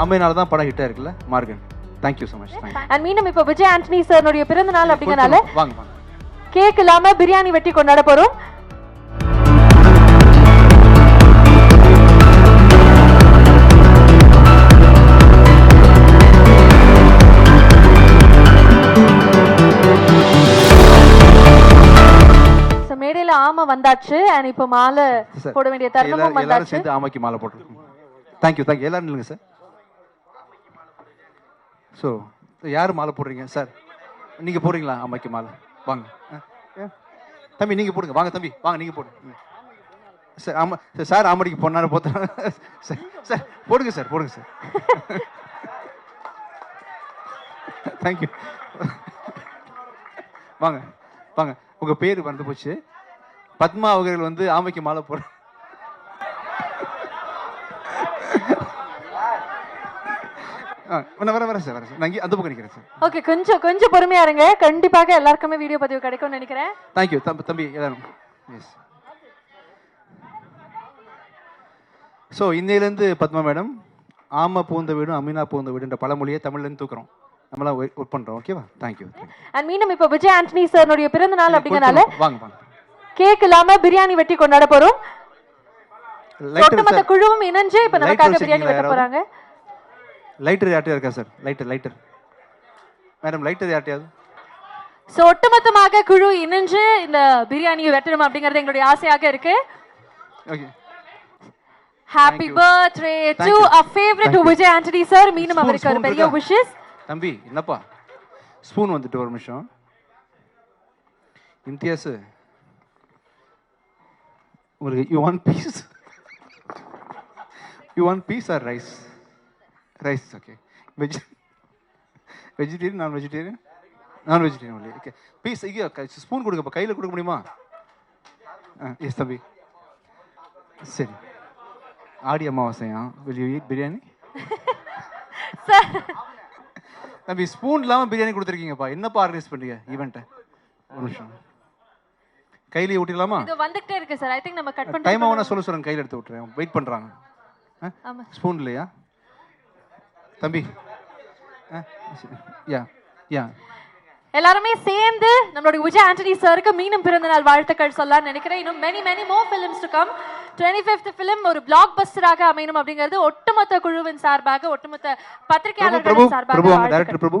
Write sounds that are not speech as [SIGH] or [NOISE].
ஆமையினால தான் படம் hit ஆயிருக்குல்ல? Maargan thank you so much and மீண்டும் இப்போ விஜய் ஆண்டனி சார்னுடைய பிறந்த நாள் அப்படிங்கறனால கேக் இல்லாம பிரியாணி வெட்டி கொண்டாட போறோம். So, மேடையில ஆமா வந்தாச்சு அண்ட் இப்போ மாலை போட வேண்டிய தருணமும் எல்லாரும் வந்தாச்சு. சேர்ந்து ஆமைக்கு மாலை போட்டுருக்கோம். தேங்க்யூ தேங்க்யூ எல்லாரும் நில்லுங்க சார் ஸோ யார் மாலை போடுறீங்க? சார் நீங்கள் போடுறீங்களா ஆமைக்கு மாலை? வாங்க. ஆ, ஆ. தம்பி நீங்கள் போடுங்க. வாங்க தம்பி வாங்க நீங்கள் போடுங்க. சார் ஆமா சார் சார் ஆமடிக்கு பொண்ணாரு போத்தா சார் சார் போடுங்க சார் போடுங்க சார் தேங்க்யூ வாங்க வாங்க. உங்க பேர் வந்து போச்சு. பத்மா அவர்கள் வந்து ஆமைக்கு மாலை நான் வரேன் வரேன் சார் வரேன் சார். நான் அந்த பக்கம் நிற்கிறேன் சார். ஓகே கொஞ்சம் கொஞ்சம் பொறுமையா இருங்க. கண்டிப்பாக எல்லாருக்குமே வீடியோ பதிவு கிடைக்கும்னு நினைக்கிறேன். தேங்க்யூ தம்பி தம்பி எல்லாரும். எஸ் ஸோ இன்னையிலேருந்து பத்மா மேடம் ஆமா பூந்த வீடும் அமீனா பூந்த வீடுன்ற பழமொழியை தமிழ்லேருந்து தூக்குறோம். நம்மளாம் ஒர்க் பண்ணுறோம் ஓகேவா தேங்க்யூ அண்ட் மீண்டும் இப்போ விஜய் ஆண்டனி சார்னுடைய பிறந்த நாள் அப்படிங்கறனால வாங்க வாங்க. கேக் இல்லாம பிரியாணி வெட்டி கொண்டாட போறோம். ஒட்டுமொத்த குழுவும் இணைஞ்சு இப்ப நமக்காக பிரியாணி வெட்ட போறாங்க. லைட்டர் யார்ட்டையா இருக்கா sir lighter lighter madam lighter யார்ட்டையாவது? சோ ஒட்டுமொத்தமாக குழு இணைஞ்சு இந்த பிரியாணியை வெட்டணும் அப்படிங்கறது எங்களுடைய ஆசையாக இருக்கு. Okay happy. Birthday to. A favourite. Vijay Antony sir மீண்டும் அவருக்கு ஒரு பெரிய? விஷஸ் தம்பி என்னப்பா? ஸ்பூன் வந்துட்டு ஒரு நிமிஷம். இம்தியாஸ் உங்களுக்கு you want piece you want piece or rice rice okay veg vegetarian non vegetarian non vegetarian only okay piece இங்கே ஸ்பூன் கொடுங்கப்பா கையில் கொடுக்க முடியுமா? எஸ் தம்பி. சரி. ஆடி அமாவாசையா? You eat பிரியாணி [LAUGHS] தம்பி ஸ்பூன் இல்லாம பிரியாணி கொடுத்துருக்கீங்கப்பா. என்னப்பா ஆர்கனைஸ் பண்றீங்க? ஈவெண்ட்டை ஒரு நிமிஷம். கையிலேயே ஊட்டிடலாமா? இது வந்துட்டே இருக்கு சார் ஐ திங்க் நம்ம கட் டைம் பண்ணிட்டு ஆகுனா சொல்ல சொல்லுங்க கையில் எடுத்து விட்டுறேன். வெயிட் பண்றாங்க. ஸ்பூன் இல்லையா? தம்பி. யா யா. எல்லாருமே சேர்ந்து நம்மளுடைய விஜய் ஆண்டனி சாருக்கு மீண்டும் பிறந்த நாள் வாழ்த்துக்கள் சொல்லலாம்னு நினைக்கிறேன். இன்னும் many many more films to come twenty fifth film ஒரு பிளாக் பஸ்டராக அமையணும் அப்படிங்கிறது ஒட்டுமொத்த குழுவின் சார்பாக ஒட்டுமொத்த பத்திரிகையாளர்களின் சார்பாக பிரபு.